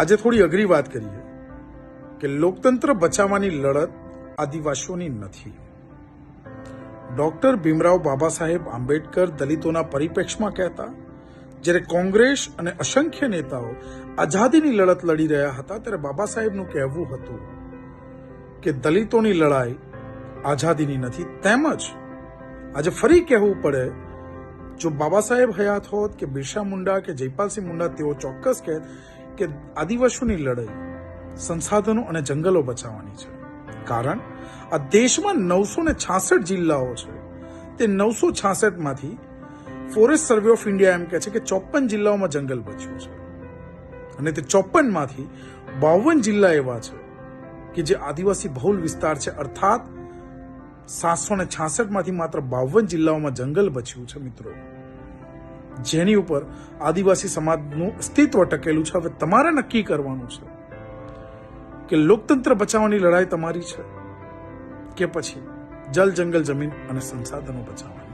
આજે થોડી અઘરી વાત કરીએ કે લોકતંત્ર બચાવવાની લડત આદિવાસીઓની નથી. ડોક્ટર ભીમરાવ બાબા સાહેબ આંબેડકર દલિતોના પરિપ્રેક્ષમાં કહેતા, જ્યારે કોંગ્રેસ અને અસંખ્ય નેતાઓ આઝાદીની લડત લડી રહ્યા હતા, ત્યારે બાબા સાહેબનું કહેવું હતું કે દલિતોની લડાઈ આઝાદીની નથી. તેમજ આજે ફરી કહેવું પડે, જો બાબા સાહેબ હયાત હોત કે બિરસા મુંડા કે જયપાલસિંહ મુંડા તેઓ ચોક્કસ કહેત કે આદિવાસીઓની લડાઈ સંસાધનો અને જંગલો બચાવવાની છે. કારણ આ દેશમાં નવસો ને છાસઠ જિલ્લાઓ છે. તે નવસો છાસઠમાંથી ફોરેસ્ટ સર્વે ઓફ ઇન્ડિયા એમ કહે છે કે ચોપન જિલ્લાઓમાં જંગલ બચ્યું છે. અને તે ચોપનમાંથી બાવન જિલ્લા એવા છે કે જે આદિવાસી બહુલ વિસ્તાર છે. અર્થાત સાતસો ને છાસઠમાંથી માત્ર બાવન જિલ્લાઓમાં જંગલ બચ્યું છે મિત્રો. જેની ઉપર આદિવાસી સમાજનું અસ્તિત્વ ટકેલું છે. હવે તમારે નક્કી કરવાનું છે કે લોકતંત્ર બચાવવાની લડાઈ તમારી છે કે પછી જલ જંગલ જમીન અને સંસાધનો બચાવવાની?